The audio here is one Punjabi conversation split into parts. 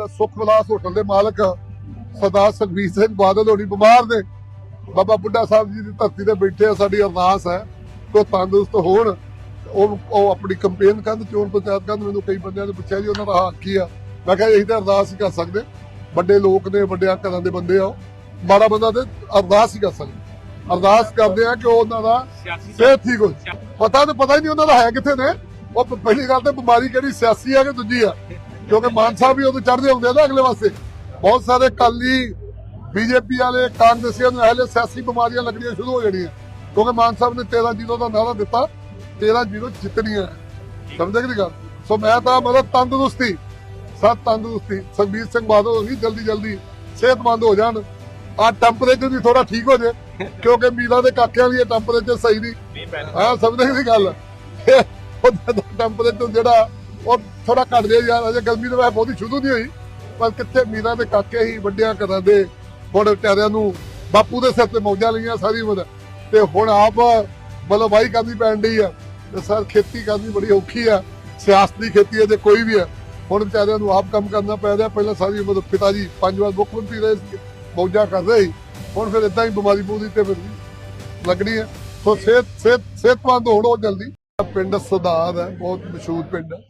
ਦਾ ਸੁਖ ਵਿਲਾਸ ਹੋਟਲ ਦੇ ਮਾਲਕ ਸਰਦਾਰ ਸੁਖਬੀਰ ਸਿੰਘ ਬਾਦਲ ਹੋਣੀ ਬਿਮਾਰ ਨੇ। ਬਾਬਾ ਬੁੱਢਾ ਸਾਹਿਬ ਜੀ ਦੀ ਧਰਤੀ ਤੇ ਬੈਠੇ ਆ ਸਾਡੀ ਅਰਦਾਸ ਹੈ ਕਿ ਤੰਦਰੁਸਤ ਹੋਣ। ਉਹ ਉਹ ਆਪਣੀ ਕੰਪੇਨ ਕਰਨ ਚੋਣ ਪੰਚਾਇਤ ਕਰਨ ਮੈਨੂੰ ਕਈ ਬੰਦਿਆਂ ਨੇ ਪੁੱਛਿਆ ਜੀ ਉਹਨਾਂ ਦਾ ਹੱਕ ਕੀ ਆ? ਮੈਂ ਕਿਹਾ ਇਹੀ ਤਾਂ ਅਰਦਾਸ ਹੀ ਕਰ ਸਕਦੇ। ਵੱਡੇ ਲੋਕ ਨੇ ਵੱਡਿਆਂ ਘਰਾਂ ਦੇ ਬੰਦੇ ਆ। ਮਾੜਾ ਬੰਦਾ ਤੇ ਅਰਦਾਸ ਹੀ ਕਰ ਸਕਦੇ। ਅਰਦਾਸ ਕਰਦੇ ਆ ਕਿ ਉਹਨਾਂ ਦਾ ਸਿਹਤ ਠੀਕ ਹੋ। ਪਤਾ ਤਾਂ ਪਤਾ ਹੀ ਨਹੀਂ ਉਹਨਾਂ ਦਾ ਹੈ ਕਿੱਥੇ ਨੇ। ਉਹ ਪਹਿਲੀ ਗੱਲ ਤੇ ਬਿਮਾਰੀ ਕਿਹੜੀ ਸਿਆਸੀ ਆ ਕਿ ਦੂਜੀ ਆ? ਕਿਉਂਕਿ ਮਾਨ ਸਾਹਿਬ ਵੀ ਉਦੋਂ ਚੜ੍ਹਦੇ ਹੁੰਦੇ ਆ ਨਾ ਅਗਲੇ ਪਾਸੇ। ਬਹੁਤ ਸਾਰੇ ਕਾਲੀ ਬੀਜੇਪੀ ਵਾਲੇ ਕਾਂਗਰਸੀਆਂ ਨੂੰ ਇਹਲੇ ਸਿਆਸੀ ਬਿਮਾਰੀਆਂ ਲੱਗਣੀਆਂ ਸ਼ੁਰੂ ਹੋ ਜਾਣੀਆਂ। ਕਿਉਂਕਿ ਮਾਨ ਸਾਹਿਬ ਨੇ 13 ਜ਼ੀਰੋ ਦਾ ਨਾਰਾ ਦਿੱਤਾ 13 ਜ਼ੀਰੋ ਜਿੱਤਣੀਆਂ। ਸਮਝਦੇ ਕਿ ਗੱਲ? ਸੋ ਮੈਂ ਤਾਂ ਮਤਲਬ ਤੰਦਰੁਸਤੀ ਸਭ ਤੰਦਰੁਸਤੀ। ਸੁਖਬੀਰ ਸਿੰਘ ਬਾਦਲ ਹੋਣੀ ਜਲਦੀ ਜਲਦੀ ਸਿਹਤਮੰਦ ਹੋ ਜਾਣ। ਆ ਟੈਂਪਰੇਚਰ ਵੀ ਥੋੜਾ ਠੀਕ ਹੋ ਜਾਏ ਕਿਉਂਕਿ ਮੀਲਾਂ ਦੇ ਕਾਕਿਆਂ ਲਈ ਟੈਂਪਰੇਚਰ ਸਹੀ ਨਹੀਂ। ਹਾਂ ਸਮਝਦੇ ਕਿ ਨਹੀਂ ਗੱਲ? ਉਹਦਾ ਟੈਂਪਰੇਚਰ ਜਿਹੜਾ ਉਹ ਥੋੜਾ ਘਟ ਗਿਆ ਯਾਰ, ਅਜੇ ਗਰਮੀ ਤਾਂ ਵੈਸੇ ਬਹੁਤੀ ਸ਼ੁਰੂ ਨਹੀਂ ਹੋਈ, ਪਰ ਕਿੱਥੇ ਮੀਰਾਂ ਦੇ ਕਾਕੇ ਹੀ ਵੱਡਿਆਂ ਘਰਾਂ ਦੇ ਹੁਣ ਵਿਚਾਰਿਆਂ ਨੂੰ ਬਾਪੂ ਦੇ ਸਿਰ ਤੇ ਮੌਜਾਂ ਲਈਆਂ ਸਾਰੀ ਉਮਰ। ਤੇ ਹੁਣ ਆਪ ਮਤਲਬ ਕਰਨੀ ਪੈਣ ਡਈ ਆ। ਤੇ ਸਰ, ਖੇਤੀ ਕਰਨੀ ਬੜੀ ਔਖੀ ਆ। ਸਿਆਸਤ ਦੀ ਖੇਤੀ ਹੈ ਜੇ ਕੋਈ ਵੀ ਹੈ ਹੁਣ ਵਿਚਾਰਿਆਂ ਨੂੰ ਆਪ ਕੰਮ ਕਰਨਾ ਪੈ ਰਿਹਾ। ਪਹਿਲਾਂ ਸਾਰੀ ਉਮਰ ਪਿਤਾ ਜੀ ਪੰਜ ਵਾਰ ਮੁੱਖ ਮੰਤਰੀ ਰਹੇ ਸੀ ਮੌਜਾਂ ਕਰ ਰਹੇ ਸੀ। ਹੁਣ ਫਿਰ ਇਦਾਂ ਹੀ ਬਿਮਾਰੀ ਪੂਰੀ ਤੇ ਫਿਰ ਲੱਗਣੀ ਹੈ ਸੋ ਸਿਹਤ ਸਿਹਤ ਸਿਹਤਮੰਦ ਹੋਣੋ ਜਲਦੀ। ਪਿੰਡ ਸਰਦਾਰ ਹੈ, ਬਹੁਤ ਮਸ਼ਹੂਰ ਪਿੰਡ ਹੈ।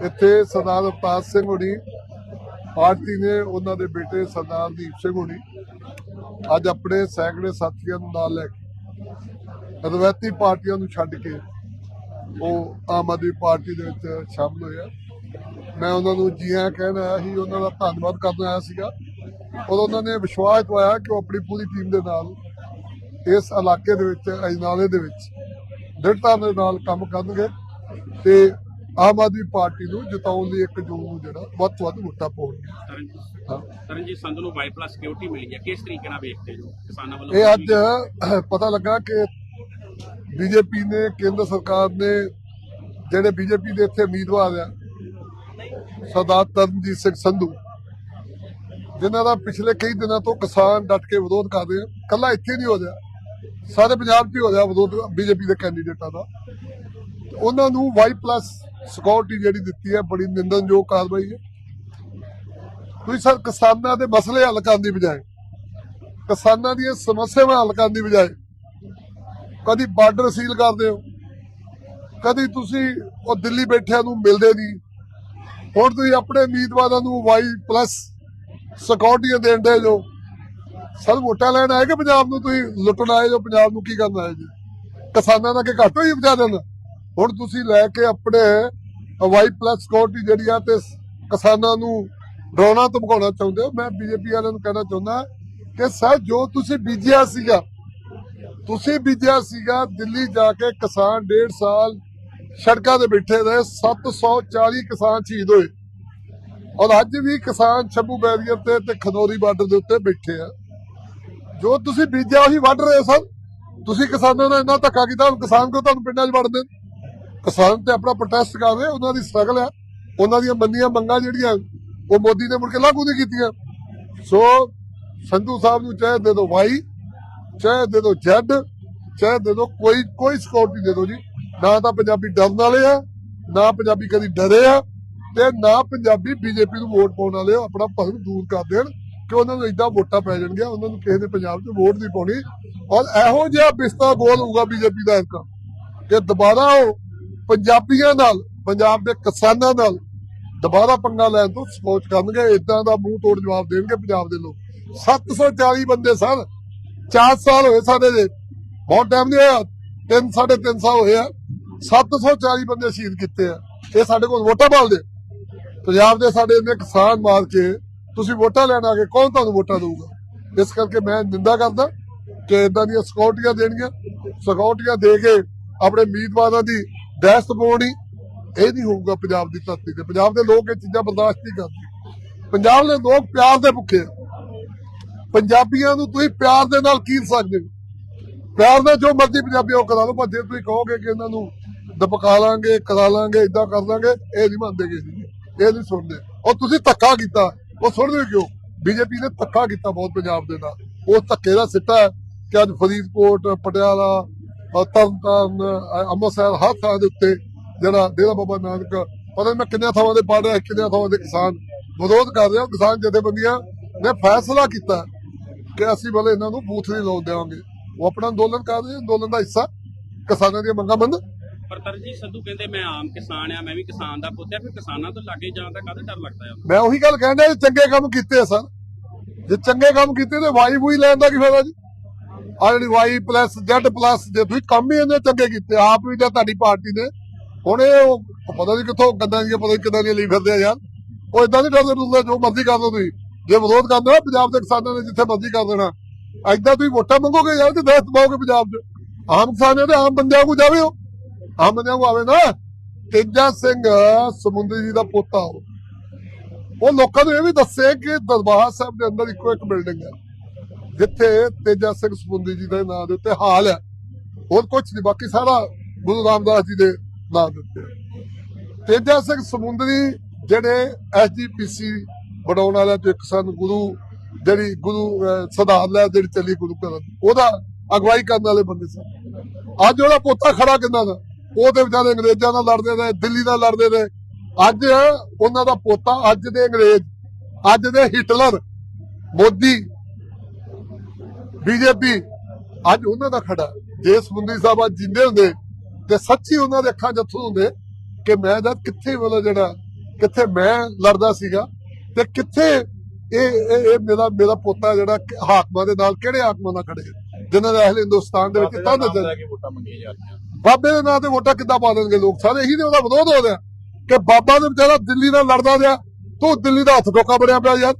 ਇੱਥੇ ਸਰਦਾਰ ਅਵਤਾਰ ਸਿੰਘ ਹੋਣੀ ਪਾਰਟੀ ਨੇ ਉਹਨਾਂ ਦੇ ਬੇਟੇ ਸਰਦਾਰ ਦੀਪ ਸਿੰਘ ਹੋਣੀ ਅੱਜ ਆਪਣੇ ਸੈਂਕੜੇ ਸਾਥੀਆਂ ਨੂੰ ਨਾਲ ਲੈ ਕੇ ਰਵਾਇਤੀ ਪਾਰਟੀਆਂ ਨੂੰ ਛੱਡ ਕੇ ਉਹ ਆਮ ਆਦਮੀ ਪਾਰਟੀ ਦੇ ਵਿੱਚ ਸ਼ਾਮਲ ਹੋਇਆ ਮੈਂ ਉਹਨਾਂ ਨੂੰ ਜੀਆਂ ਕਹਿਣ ਆਇਆ ਸੀ, ਉਹਨਾਂ ਦਾ ਧੰਨਵਾਦ ਕਰਨ ਆਇਆ ਸੀਗਾ। ਔਰ ਉਹਨਾਂ ਨੇ ਵਿਸ਼ਵਾਸ ਦਵਾਇਆ ਕਿ ਉਹ ਆਪਣੀ ਪੂਰੀ ਟੀਮ ਦੇ ਨਾਲ ਇਸ ਇਲਾਕੇ ਦੇ ਵਿੱਚ, ਅਜਨਾਲੇ ਦੇ ਵਿੱਚ ਦ੍ਰਿੜਤਾ ਦੇ ਨਾਲ ਕੰਮ ਕਰਨਗੇ ਤੇ ਆਮ ਆਦਮੀ ਪਾਰਟੀ ਨੂੰ ਜਿਤਾਉਣ ਲਈ ਇੱਕ ਜੂਨ ਨੂੰ ਜਿਹੜਾ ਵੱਧ ਤੋਂ ਵੱਧ ਵੋਟਾਂ ਪਾਉਣਗੇ ਤਰਨਜੀਤ ਸੰਧੂ ਨੂੰ ਪਲੱਸ ਸਿਕਿਉਰਿਟੀ ਮਿਲੀ ਹੈ। ਕਿਸ ਤਰੀਕੇ ਨਾਲ ਵੇਖਦੇ ਹੋ ਕਿਸਾਨਾਂ ਵੱਲੋਂ? ਇਹ ਅੱਜ ਪਤਾ ਲੱਗਾ ਕਿ ਬੀਜੇਪੀ ਨੇ ਕੇਂਦਰ ਸਰਕਾਰ ਨੇ ਜਿਹੜੇ ਬੀਜੇਪੀ ਦੇ ਇੱਥੇ ਉਮੀਦਵਾਰ ਆ ਸਰਦਾਰ ਤਰਨਜੀਤ ਸਿੰਘ ਸੰਧੂ ਜਿਨ੍ਹਾਂ ਦਾ ਪਿਛਲੇ ਕਈ ਦਿਨਾਂ ਤੋਂ ਕਿਸਾਨ ਡਟ ਕੇ ਵਿਰੋਧ ਕਰ ਰਹੇ ਆ ਕੱਲਾ ਇੱਥੇ ਨਹੀਂ ਹੋ ਰਿਹਾ। ਸਾਰੇ ਪੰਜਾਬ 'ਚ ਹੀ ਰਿਹਾ ਵਿਰੋਧ ਬੀਜੇਪੀ ਦੇ ਕੈਂਡੀਡੇਟਾਂ ਦਾ। ਉਹਨਾਂ ਨੂੰ ਪਲੱਸ ਸਿਕਿਉਰਿਟੀ ਜਿਹੜੀ ਦਿੱਤੀ ਹੈ, ਬੜੀ ਨਿੰਦਨਯੋਗ ਕਾਰਵਾਈ ਹੈ। ਤੁਸੀਂ ਸਰ ਕਿਸਾਨਾਂ ਦੇ ਮਸਲੇ ਹੱਲ ਕਰਨ ਦੀ ਬਜਾਏ, ਕਿਸਾਨਾਂ ਦੀਆਂ ਸਮੱਸਿਆਵਾਂ ਹੱਲ ਕਰਨ ਦੀ ਬਜਾਏ ਕਦੀ ਬਾਰਡਰ ਸੀਲ ਕਰਦੇ ਹੋ, ਕਦੀ ਤੁਸੀਂ ਉਹ ਦਿੱਲੀ ਬੈਠਿਆਂ ਨੂੰ ਮਿਲਦੇ ਨਹੀਂ। ਹੁਣ ਤੁਸੀਂ ਆਪਣੇ ਉਮੀਦਵਾਰਾਂ ਨੂੰ ਵਾਈ ਪਲੱਸ ਸਿਕਿਉਰਿਟੀਆਂ ਦੇਣ ਦੇ ਜੋ। ਸਰ ਵੋਟਾਂ ਲੈਣ ਆਏ ਕਿ ਪੰਜਾਬ ਨੂੰ ਤੁਸੀਂ ਲੁੱਟਣ ਆਏ ਜੋ? ਪੰਜਾਬ ਨੂੰ ਕੀ ਕਰਨ ਆਏ ਜੀ? ਕਿਸਾਨਾਂ ਦਾ ਕਿ ਘੱਟ ਹੋਈ ਵਿਚਾਰ ਦੇਣ ਹੁਣ ਤੁਸੀਂ ਲੈ ਕੇ ਆਪਣੇ ਵਾਈ ਪਲੱਸ ਸਿਕਿਉਰਿਟੀ ਜਿਹੜੀ ਆ ਤੇ ਕਿਸਾਨਾਂ ਨੂੰ ਡਰਾਉਣਾ ਧਮਕਾਉਣਾ ਚਾਹੁੰਦੇ ਹੋ, ਮੈਂ ਬੀਜੇਪੀ ਵਾਲਿਆਂ ਨੂੰ ਕਹਿਣਾ ਚਾਹੁੰਦਾ ਕਿ ਸਰ, ਜੋ ਤੁਸੀਂ ਬੀਜਿਆ ਸੀਗਾ, ਤੁਸੀਂ ਬੀਜਿਆ ਸੀਗਾ, ਦਿੱਲੀ ਜਾ ਕੇ ਕਿਸਾਨ ਡੇਢ ਸਾਲ ਸੜਕਾਂ ਤੇ ਬੈਠੇ ਰਹੇ 740 ਕਿਸਾਨ ਸ਼ਹੀਦ ਹੋਏ। ਔਰ ਅੱਜ ਵੀ ਕਿਸਾਨ ਛੱਬੂ ਬੈਰੀਅਰ ਤੇ ਤੇ ਖਨੌਰੀ ਬਾਰਡਰ ਦੇ ਉੱਤੇ ਬੈਠੇ ਆ। ਜੋ ਤੁਸੀਂ ਬੀਜਿਆ ਉਹੀ ਵੱਢ ਰਹੇ ਸਨ। ਤੁਸੀਂ ਕਿਸਾਨਾਂ ਨਾਲ ਇੰਨਾ ਧੱਕਾ ਕੀਤਾ ਕਿਸਾਨ ਕਿਉਂ ਤੁਹਾਨੂੰ ਪਿੰਡਾਂ 'ਚ ਵੜਦੇ ਕਿਸਾਨ ਤੇ ਆਪਣਾ ਪ੍ਰੋਟੈਸਟ ਕਰ ਰਹੇ ਉਹਨਾਂ ਦੀ ਸਟਰਗਲ ਹੈ ਉਹਨਾਂ ਦੀਆਂ ਮੰਨੀਆਂ ਮੰਗਾਂ ਜਿਹੜੀਆਂ, ਉਹ ਮੋਦੀ ਨੇ ਮੁੜ ਕੇ ਲਾਗੂ ਨਹੀਂ ਕੀਤੀਆਂ। ਸੋ ਸੰਧੂ ਸਾਹਿਬ ਨੂੰ ਚਾਹੇ ਦੇ ਦਿਓ ਵਾਈ, ਚਾਹੇ ਦੇ ਦਿਓ ਜੈਡ, ਚਾਹੇ ਦੇ ਦਿਓ ਕੋਈ ਕੋਈ ਸਿਕਿਉਰਿਟੀ ਦੇ ਦਿਓ ਜੀ। ਨਾ ਤਾਂ ਪੰਜਾਬੀ ਡਰਨ ਵਾਲੇ ਆ, ਨਾ ਪੰਜਾਬੀ ਕਦੀ ਡਰੇ ਆ ਤੇ ਨਾ ਪੰਜਾਬੀ ਬੀਜੇਪੀ ਨੂੰ ਵੋਟ ਪਾਉਣ ਵਾਲੇ ਆ। ਆਪਣਾ ਭਰਮ ਦੂਰ ਕਰ ਦੇਣ ਕਿ ਉਹਨਾਂ ਨੂੰ ਇਦਾਂ ਵੋਟਾਂ ਪੈ ਜਾਣਗੀਆਂ, ਉਹਨਾਂ ਨੂੰ ਕਿਸੇ ਨੇ ਪੰਜਾਬ 'ਚ ਵੋਟ ਨਹੀਂ ਪਾਉਣੀ। ਔਰ ਇਹੋ ਜਿਹਾ ਬਿਸਤਾ ਬੋਲ ਹੋਊਗਾ ਬੀਜੇਪੀ ਦਾ ਇਨਕਾ ਕਿ ਦੁਬਾਰਾ ਉਹ ਪੰਜਾਬੀਆਂ ਨਾਲ, ਪੰਜਾਬ ਦੇ ਕਿਸਾਨਾਂ ਨਾਲ ਦੁਬਾਰਾ ਪੰਗਾ ਲੈਣ ਤੋਂ ਸੋਚ ਕਰਨਗੇ। ਇਦਾਂ ਦਾ ਮੂੰਹ ਤੋੜ ਜਵਾਬ ਦੇਣਗੇ ਪੰਜਾਬ ਦੇ ਲੋਕ। 740 ਬੰਦੇ ਸਨ। 4 ਸਾਲ ਹੋਏ ਸਾਡੇ ਦੇ। ਬਹੁਤ ਟਾਈਮ ਨਹੀਂ ਹੋਇਆ। 3 3.5 ਸਾਲ ਹੋਏ ਆ। 740 ਬੰਦੇ ਸ਼ਹੀਦ ਕੀਤੇ ਆ। ਇਹ ਸਾਡੇ ਕੋਲ ਵੋਟਾਂ ਪਾਲਦੇ ਪੰਜਾਬ ਦੇ ਸਾਡੇ ਇੰਨੇ ਕਿਸਾਨ ਮਾਰ ਕੇ ਤੁਸੀਂ ਵੋਟਾਂ ਲੈਣ ਆ ਕੇ ਕੌਣ ਤੁਹਾਨੂੰ ਵੋਟਾਂ ਦੇਊਗਾ? ਇਸ ਕਰਕੇ ਮੈਂ ਨਿੰਦਾ ਕਰਦਾ ਕਿ ਇਦਾਂ ਦੀਆਂ ਸਿਕਿਉਰਟੀਆਂ ਦੇਣੀਆਂ ਸਿਕਿਉਰਟੀਆਂ ਦੇ ਕੇ ਆਪਣੇ ਉਮੀਦਵਾਰਾਂ ਦੀ ਦਹਿਸ਼ਤ ਪਾਉਣੀ ਇਹ ਨਹੀਂ ਹੋਊਗਾ ਪੰਜਾਬ ਦੀ ਧਰਤੀ ਤੇ। ਪੰਜਾਬ ਦੇ ਲੋਕ ਇਹ ਚੀਜ਼ਾਂ ਬਰਦਾਸ਼ਤ ਨਹੀਂ ਕਰਦੇ। ਪੰਜਾਬ ਦੇ ਲੋਕ ਪਿਆਰ ਦੇ ਭੁੱਖੇ ਪੰਜਾਬੀਆਂ ਨੂੰ ਤੁਸੀਂ ਪਿਆਰ ਦੇ ਨਾਲ ਕੀਲ ਸਕਦੇ ਹੋ? ਪਿਆਰ ਨਾਲ ਜੋ ਮਰਜ਼ੀ ਪੰਜਾਬੀ ਉਹ ਕਰਾ ਲਓ, ਪਰ ਜੇ ਤੁਸੀਂ ਕਹੋਗੇ ਕਿ ਇਹਨਾਂ ਨੂੰ ਦਬਕਾ ਲਾਂਗੇ, ਕਰਾ ਲਾਂਗੇ ਇਦਾਂ ਕਰ ਲਾਂਗੇ, ਇਹ ਨਹੀਂ ਮੰਨਦੇ ਕਿਸੇ ਇਹ ਨਹੀਂ ਸੁਣਦੇ। ਉਹ ਤੁਸੀਂ ਧੱਕਾ ਕੀਤਾ। ਉਹ ਸੁਣਦੇ ਕਿਉਂ? ਬੀਜੇਪੀ ਨੇ ਧੱਕਾ ਕੀਤਾ ਬਹੁਤ ਪੰਜਾਬ ਦੇ ਨਾਲ। ਉਸ ਧੱਕੇ ਦਾ ਸਿੱਟਾ ਕਿ ਅੱਜ ਫਰੀਦਕੋਟ, ਪਟਿਆਲਾ ਅ, ਅੰਮ੍ਰਿਤਸਰ ਹਰ ਥਾਂ ਦੇ ਉੱਤੇ ਜਿਹੜਾ ਡੇਰਾ ਬਾਬਾ ਨਾਨਕ ਪਤਾ ਮੈਂ ਕਿੰਨੇ ਥਾਵਾਂ ਤੇ ਪੜ ਰਿਹਾ ਕਿੰਨੇ ਥਾਵਾਂ ਦੇ ਕਿਸਾਨ ਵਿਰੋਧ ਕਰ ਰਹੇ ਆ ਕਿਸਾਨ ਜਥੇਬੰਦੀਆਂ ਨੇ ਫੈਸਲਾ ਕੀਤਾ ਕਿ ਅਸੀਂ ਬਲੇ ਇਹਨਾਂ ਨੂੰ ਬੂਥ ਨਹੀਂ ਲਾਉਣ ਦੇਵਾਂਗੇ। ਉਹ ਆਪਣਾ ਅੰਦੋਲਨ ਕਰ ਰਹੇ ਅੰਦੋਲਨ ਦਾ ਹਿੱਸਾ ਕਿਸਾਨਾਂ ਦੀਆਂ ਮੰਗਾਂ ਮੰਨ ਪਰ ਤਰਜੀ ਸੰਧੂ ਕਹਿੰਦੇ ਮੈਂ ਆਮ ਕਿਸਾਨ ਆ ਮੈਂ ਵੀ ਕਿਸਾਨ ਦਾ ਪੁੱਤ ਆ ਫਿਰ ਕਿਸਾਨਾਂ ਤੋਂ ਲਾਗੇ ਜਾਣ ਦਾ ਕਾਹਦਾ ਡਰ ਲੱਗਦਾ ਆ? ਮੈਂ ਉਹੀ ਗੱਲ ਕਹਿੰਦਾ ਚੰਗੇ ਕੰਮ ਕੀਤੇ ਆ ਸਰ। ਜੇ ਚੰਗੇ ਕੰਮ ਕੀਤੇ ਤੇ ਵਾਈ ਬੂਈ ਲੈਣ ਦਾ ਕੀ ਫਾਇਦਾ ਜੀ? ਆ ਜਿਹੜੀ ਵਾਈ ਪਲੱਸ ਜ਼ੈਡ ਪਲੱਸ ਜੇ ਤੁਸੀਂ ਕੰਮ ਹੀ ਇਹਨੇ ਚੰਗੇ ਕੀਤੇ, ਆਪ ਵੀ ਜਾਂ ਤੁਹਾਡੀ ਪਾਰਟੀ ਨੇ, ਹੁਣ ਇਹ ਉਹ ਪਤਾ ਨਹੀਂ ਕਿੱਥੋਂ ਗੰਦਾਂ ਦੀਆਂ ਪਤਾ ਨਹੀਂ ਕਿੱਦਾਂ ਦੀਆਂ ਲਈ ਫਿਰਦੇ ਆ ਯਾਰ ਉਹ ਇਦਾਂ ਨਹੀਂ ਡਰਦੇ ਡਰਦੇ ਜੋ ਮਰਜ਼ੀ ਕਰ ਲਓ ਤੁਸੀਂ। ਜੇ ਵਿਰੋਧ ਕਰਦੇ ਨਾ ਪੰਜਾਬ ਦੇ ਕਿਸਾਨਾਂ ਨੇ ਜਿੱਥੇ ਮਰਜ਼ੀ ਕਰ ਦੇਣਾ। ਐਦਾਂ ਤੁਸੀਂ ਵੋਟਾਂ ਮੰਗੋਗੇ ਯਾਰ ਤੇ ਦਸਤ ਪਾਓਗੇ ਪੰਜਾਬ 'ਚ? ਆਮ ਕਿਸਾਨ ਨੇ ਤੇ ਆਮ ਬੰਦਿਆਂ ਨੂੰ ਜਾਵੇ ਉਹ। ਆਮ ਬੰਦਿਆਂ ਨੂੰ ਆਵੇ ਨਾ। ਤੇਜਾ ਸਿੰਘ ਸਮੁੰਦਰੀ ਜੀ ਦਾ ਪੋਤਾ ਉਹ। ਲੋਕਾਂ ਨੂੰ ਇਹ ਵੀ ਦੱਸੇ ਕਿ ਦਰਬਾਰ ਸਾਹਿਬ ਦੇ ਅੰਦਰ ਇੱਕੋ ਇੱਕ ਬਿਲਡਿੰਗ ਹੈ। ਜਿੱਥੇ ਤੇਜਾ ਸਿੰਘ ਸਮੁੰਦਰੀ ਜੀ ਦੇ ਨਾਂ ਦੇ ਉੱਤੇ ਹਾਲ ਹੈ। ਹੋਰ ਕੁਝ ਨਹੀਂ ਬਾਕੀ ਸਾਰਾ ਗੁਰੂ ਰਾਮਦਾਸ ਜੀ ਦੇ ਨਾਂ ਦੇ ਉੱਤੇ। ਤੇਜਾ ਸਿੰਘ ਸਮੁੰਦਰੀ ਜਿਹੜੇ ਐਸਜੀਪੀਸੀ ਬਣਾਉਣ ਵਾਲਿਆਂ ਤੋਂ ਇੱਕ ਸਨ ਗੁਰੂ ਜਿਹੜੀ ਗੁਰੂ ਅਹ, ਲੈ ਜਿਹੜੀ ਚੱਲੀ ਗੁਰੂ ਘਰਾਂ ਦੀ ਉਹਦਾ ਅਗਵਾਈ ਕਰਨ ਵਾਲੇ ਬੰਦੇ ਸਨ ਅੱਜ ਉਹਦਾ ਪੋਤਾ ਖੜਾ ਕਿੰਨਾ ਦਾ? ਉਹ ਤੇ ਵਿਚਾਰੇ ਅੰਗਰੇਜ਼ਾਂ ਨਾਲ ਲੜਦੇ ਨੇ ਦਿੱਲੀ ਨਾਲ ਲੜਦੇ ਨੇ ਅੱਜ ਉਹਨਾਂ ਦਾ ਪੋਤਾ ਅੱਜ ਦੇ ਅੰਗਰੇਜ਼ ਅੱਜ ਦੇ ਹਿਟਲਰ ਮੋਦੀ ਬੀਜੇਪੀ ਅੱਜ ਉਹਨਾਂ ਦਾ ਖੜਾ ਜੇ ਸਮੁੰਦਰੀ ਸਾਹਿਬ ਅੱਜ ਜਿੰਦੇ ਹੁੰਦੇ ਤੇ ਸੱਚੀ ਉਹਨਾਂ ਦੇ ਅੱਖਾਂ ਜੱਥੂ ਹੁੰਦੇ ਕਿ ਮੈਂ ਜਦ ਕਿੱਥੇ ਵਾਲਾ ਜਿਹੜਾ ਕਿੱਥੇ ਮੈਂ ਲੜਦਾ ਸੀਗਾ ਤੇ ਕਿੱਥੇ ਇਹ ਇਹ ਮੇਰਾ ਮੇਰਾ ਪੋਤਾ ਜਿਹੜਾ ਹਾਕਮਾਂ ਦੇ ਨਾਲ ਕਿਹੜੇ ਹਾਕਮਾਂ ਨਾਲ ਖੜੇ ਜਿਨ੍ਹਾਂ ਦੇ ਅਹਲ ਹਿੰਦੁਸਤਾਨ ਦੇ ਵਿੱਚ ਤਾਂ ਨਜ਼ਰ ਬਾਬੇ ਦੇ ਨਾਂ ਤੇ ਵੋਟਾਂ ਕਿੱਦਾਂ ਪਾ ਦੇਣਗੇ ਲੋਕ? ਸਾਰੇ ਇਹੀ ਨੇ ਉਹਦਾ ਵਿਰੋਧ ਹੋ ਰਿਹਾ ਕਿ ਬਾਬਾ ਦੇ ਵਿਚਾਰਾ ਦਿੱਲੀ ਨਾਲ ਲੜਦਾ ਰਿਹਾ ਤੂੰ ਦਿੱਲੀ ਦਾ ਹੱਥ ਟੋਕਾ ਬਣਿਆ ਪਿਆ ਯਾਰ।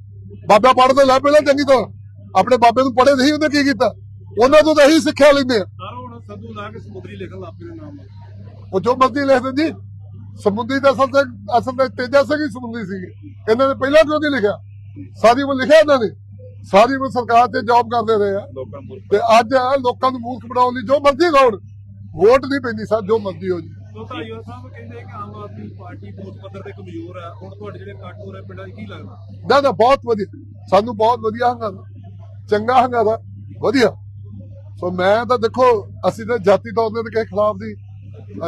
ਬਾਬਾ ਪੜ੍ਹਦੇ ਲੈ ਪਹਿਲਾਂ ਚੰਗੀ ਤਰ੍ਹਾਂ। ਆਪਣੇ ਬਾਬੇ ਨੂੰ ਪੜ੍ਹੇ ਨਹੀਂ ਉਹਨੇ ਕੀ ਕੀਤਾ? ਉਹਨਾਂ ਤੋਂ ਤਾਂ ਇਹੀ ਸਿੱਖਿਆ ਲੈਂਦੇ ਆ। ਸਾਰਾ ਹੁਣ ਸੰਧੂ ਲਾ ਕੇ ਸਮੁੰਦਰੀ ਲਿਖਣ ਲੱਗ ਨੇ ਨਾਮ ਉਹ ਜੋ ਮਰਜ਼ੀ ਲਿਖ ਦਿੰਦੀ। ਸਮੁੰਦਰੀ ਦਾ ਅਸਲ ਤੇ ਅਸਲ ਤੇ ਤੇਜਾ ਸਿੰਘ ਹੀ ਸਮੁੰਦਰੀ ਸੀਗੇ। ਇਹਨਾਂ ਨੇ ਪਹਿਲਾਂ ਕਿਉਂ ਨਹੀਂ ਲਿਖਿਆ? ਸਾਰੀ ਉਮਰ ਲਿਖਿਆ ਇਹਨਾਂ ਨੇ। ਸਾਰੀ ਉਮਰ ਸਰਕਾਰ ਤੇ ਜੌਬ ਕਰਦੇ ਰਹੇ ਆ। ਤੇ ਅੱਜ ਲੋਕਾਂ ਨੂੰ ਮੂਰਖ ਬਣਾਉਣ ਲਈ ਜੋ ਮਰਜ਼ੀ ਲਾਉਣ ਵੋਟ ਨਹੀਂ ਪੈਂਦੀ ਸਰ ਜੋ ਮਰਜ਼ੀ ਹੋ ਜੀ ਧਾਰੀਵਾਲ ਸਾਹਿਬ ਕਹਿੰਦੇ ਕਿ ਆਮ ਆਦਮੀ ਪਾਰਟੀ ਬੂਥ ਪੱਧਰ ਤੇ ਕਮਜ਼ੋਰ ਹੈ ਹੁਣ ਤੁਹਾਡੇ ਜਿਹੜੇ ਕੱਟ ਹੋ ਰਹੇ ਪਿੰਡਾਂ 'ਚ ਕੀ ਲੱਗਦਾ? ਨਾ ਨਾ ਬਹੁਤ ਵਧੀਆ। ਸਾਨੂੰ ਬਹੁਤ ਵਧੀਆ ਹੰਗਾਰਾ ਚੰਗਾ ਹੰਗਾਰਾ ਵਧੀਆ। ਸੋ ਮੈਂ ਤਾਂ ਦੇਖੋ, ਅਸੀਂ ਤਾਂ ਜਾਤੀ ਤੌਰ ਤੇ ਕਿਸੇ ਖਿਲਾਫ ਦੀ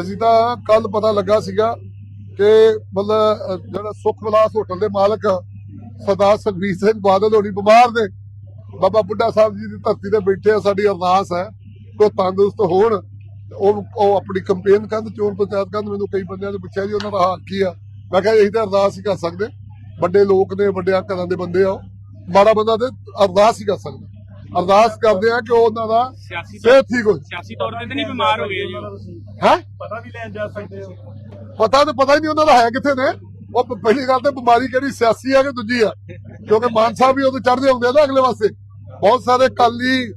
ਅਸੀਂ ਤਾਂ ਕੱਲ ਪਤਾ ਲੱਗਾ ਸੀਗਾ ਕਿ ਮਤਲਬ ਜਿਹੜਾ ਸੁਖ ਵਿਲਾਸ ਹੋਟਲ ਦੇ ਮਾਲਕ ਸਰਦਾਰ ਸੁਖਬੀਰ ਸਿੰਘ ਬਾਦਲ ਹੋਣੀ ਬਿਮਾਰ ਨੇ। ਬਾਬਾ ਬੁੱਢਾ ਸਾਹਿਬ ਜੀ ਦੀ ਧਰਤੀ ਤੇ ਬੈਠੇ ਆ, ਸਾਡੀ ਅਰਦਾਸ ਹੈ ਕਿ ਉਹ ਤੰਦਰੁਸਤ ਹੋਣ। ਉਹ ਉਹ ਆਪਣੀ ਕੰਪੇਨ ਕਰਨ, ਚੋਣ ਪ੍ਰਚਾਰ ਕਰਨ। ਮੈਨੂੰ ਕਈ ਬੰਦਿਆਂ ਨੇ ਪੁੱਛਿਆ ਜੀ, ਉਹਨਾਂ ਦਾ ਹਾਲ ਕੀ ਆ? ਮੈਂ ਕਿਹਾ, ਇਹੀ ਤਾਂ ਅਰਦਾਸ ਹੀ ਕਰ ਸਕਦੇ। ਵੱਡੇ ਲੋਕ ਨੇ ਵੱਡੇ ਘਰਾਂ ਦੇ ਬੰਦੇ ਆ ਉਹ। ਮਾੜਾ ਬੰਦਾ ਤੇ ਅਰਦਾਸ ਹੀ ਕਰ ਸਕਦਾ। ਅਰਦਾਸ ਕਰਦੇ ਆ ਕਿ ਉਹਨਾਂ ਦਾ ਸਿਹਤ ਠੀਕ ਹੋ ਸਿਆਸੀ ਤੌਰ ਤੇ ਤਾਂ ਨਹੀਂ ਬਿਮਾਰ ਹੋ ਗਏ ਜੀ ਹੈ? ਪਤਾ ਵੀ ਲੈਣ ਜਾ ਸਕਦੇ ਹੋ। ਪਤਾ ਤੇ ਪਤਾ ਹੀ ਨਹੀਂ ਉਹਨਾਂ ਦਾ ਹੈ ਕਿੱਥੇ ਨੇ। ਉਹ ਪਹਿਲੀ ਗੱਲ ਤੇ ਬਿਮਾਰੀ ਕਿਹੜੀ ਸਿਆਸੀ ਆ ਕਿ ਦੂਜੀ ਆ? ਕਿਉਂਕਿ ਮਾਨ ਸਾਹਿਬ ਵੀ ਉਹਦੇ ਚੜ੍ਹਦੇ ਹੁੰਦੇ ਆ ਨਾ ਅਗਲੇ ਪਾਸੇ। ਬਹੁਤ ਸਾਰੇ ਕਾਲੀ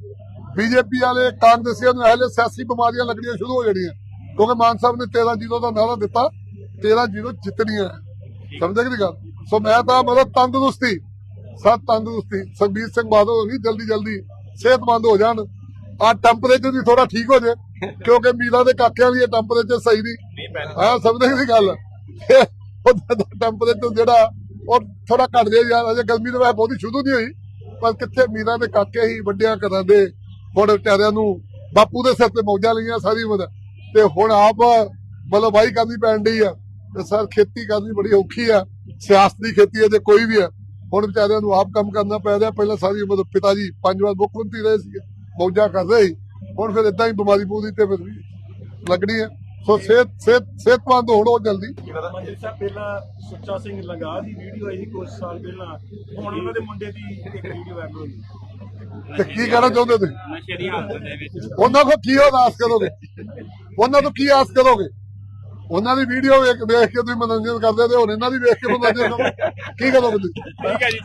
ਬੀਜੇਪੀ ਵਾਲੇ ਕਾਂਗਰਸੀਆਂ ਨੂੰ ਹਲੇ ਸਿਆਸੀ ਬਿਮਾਰੀਆਂ ਲੱਗਣੀਆਂ ਸ਼ੁਰੂ ਹੋ ਜਾਣੀਆਂ। ਕਿਉਂਕਿ ਮਾਨ ਸਾਹਿਬ ਨੇ 13 ਜ਼ੀਰੋ ਦਾ ਨਾਰਾ ਦਿੱਤਾ। 13 ਜ਼ੀਰੋ ਜਿੱਤਣੀਆਂ। ਸਮਝਦੇ ਕਿ ਗੱਲ? ਸੋ ਮੈਂ ਤਾਂ ਮਤਲਬ ਤੰਦਰੁਸਤੀ ਸਭ ਤੰਦਰੁਸਤੀ ਸੁਖਬੀਰ ਸਿੰਘ ਬਾਦਲ ਹੋਣੀ ਜਲਦੀ ਜਲਦੀ ਸਿਹਤਮੰਦ ਹੋ ਜਾਣ। ਆ ਟੈਂਪਰੇਚਰ ਵੀ ਥੋੜਾ ਠੀਕ ਹੋ ਜਾਏ ਕਿਉਂਕਿ ਮੀਲਾਂ ਦੇ ਕਾਕਿਆਂ ਇਹ ਟੈਂਪਰੇਚਰ ਸਹੀ ਨਹੀਂ। ਹਾਂ ਸਮਝਦੇ ਕਿ ਗੱਲ। ਉਹਦਾ ਟੈਂਪਰੇਚਰ ਜਿਹੜਾ ਉਹ ਥੋੜਾ ਘਟ ਗਿਆ ਯਾਰ। ਅਜੇ ਗਰਮੀ ਦੇ ਵਿੱਚ ਬਹੁਤੀ ਸ਼ੁਰੂ ਨਹੀਂ ਹੋਈ ਪਰ ਕਿੱਥੇ ਮੀਰਾਂ ਦੇ ਕਾਕੇ ਹੀ ਵੱਡਿਆਂ ਘਰਾਂ ਦੇ ਹੁਣ ਵਿਚਾਰਿਆਂ ਨੂੰ ਬਾਪੂ ਦੇ ਸਿਰ ਤੇ ਮੌਜਾਂ ਲਈਆਂ ਸਾਰੀ ਉਮਰ। ਤੇ ਹੁਣ ਆਪ ਮਤਲਬ ਵਾਹੀ ਕਰਨੀ ਪੈਣ ਡਈ ਆ। ਤੇ ਸਰ ਖੇਤੀ ਕਰਨੀ ਬੜੀ ਔਖੀ ਆ। ਸਿਆਸਤ ਦੀ ਖੇਤੀ ਹੈ ਜੇ ਕੋਈ ਵੀ ਹੈ ਹੁਣ ਵਿਚਾਰਿਆਂ ਨੂੰ ਆਪ ਕੰਮ ਕਰਨਾ ਪੈ ਰਿਹਾ। ਪਹਿਲਾਂ ਸਾਰੀ ਉਮਰ ਪਿਤਾ ਜੀ ਪੰਜ ਵਾਰ ਮੁੱਖ ਮੰਤਰੀ ਰਹੇ ਸੀਗੇ ਮੌਜਾਂ ਕਰ ਰਹੇ ਸੀ। ਹੁਣ ਫਿਰ ਇਦਾਂ ਹੀ ਬਿਮਾਰੀ ਪੂਰੀ ਤੇ ਫਿਰ ਲੱਗਣੀ ਹੈ। ਸੋ ਸਿਹਤ ਸਿਹਤ ਸਿਹਤਮੰਦ ਹੋਣ ਉਹ ਜਲਦੀ। ਮੰਤਰੀ ਸਾਹਿਬ ਪਹਿਲਾਂ ਸੁੱਚਾ ਸਿੰਘ ਲੰਗਾ ਦੀ ਵੀਡੀਓ ਆਈ ਸੀ ਕੁਝ ਸਾਲ ਪਹਿਲਾਂ। ਹੁਣ ਉਹਨਾਂ ਦੇ ਮੁੰਡੇ ਦੀ ਇੱਕ ਵੀਡੀਓ ਵਾਇਰਲ ਹੋਈ। ਤੇ ਕੀ ਕਹਿਣਾ ਚਾਹੁੰਦੇ ਤੁਸੀਂ? ਨਸ਼ੇ ਦੀ ਹਾਲਤ ਦੇ ਵਿੱਚ। ਉਹਨਾਂ ਕੋਲ ਕੀ ਆਸ ਕਰੋਗੇ? ਉਹਨਾਂ ਤੋਂ ਕੀ ਆਸ ਕਰੋਗੇ? ਉਹਨਾਂ ਦੀ ਵੀਡੀਓ ਵੇਖ ਵੇਖ ਕੇ ਤੁਸੀਂ ਮਨੋਰੰਜਨ ਕਰਦੇ ਤੇ ਹੁਣ ਇਹਨਾਂ ਦੀ ਵੇਖ ਕੇ ਮਨੋਰੰਜਨ ਕਰੋਗੇ ਕੀ ਕਰੋਗੇ ਤੁਸੀਂ? ਠੀਕ ਹੈ ਜੀ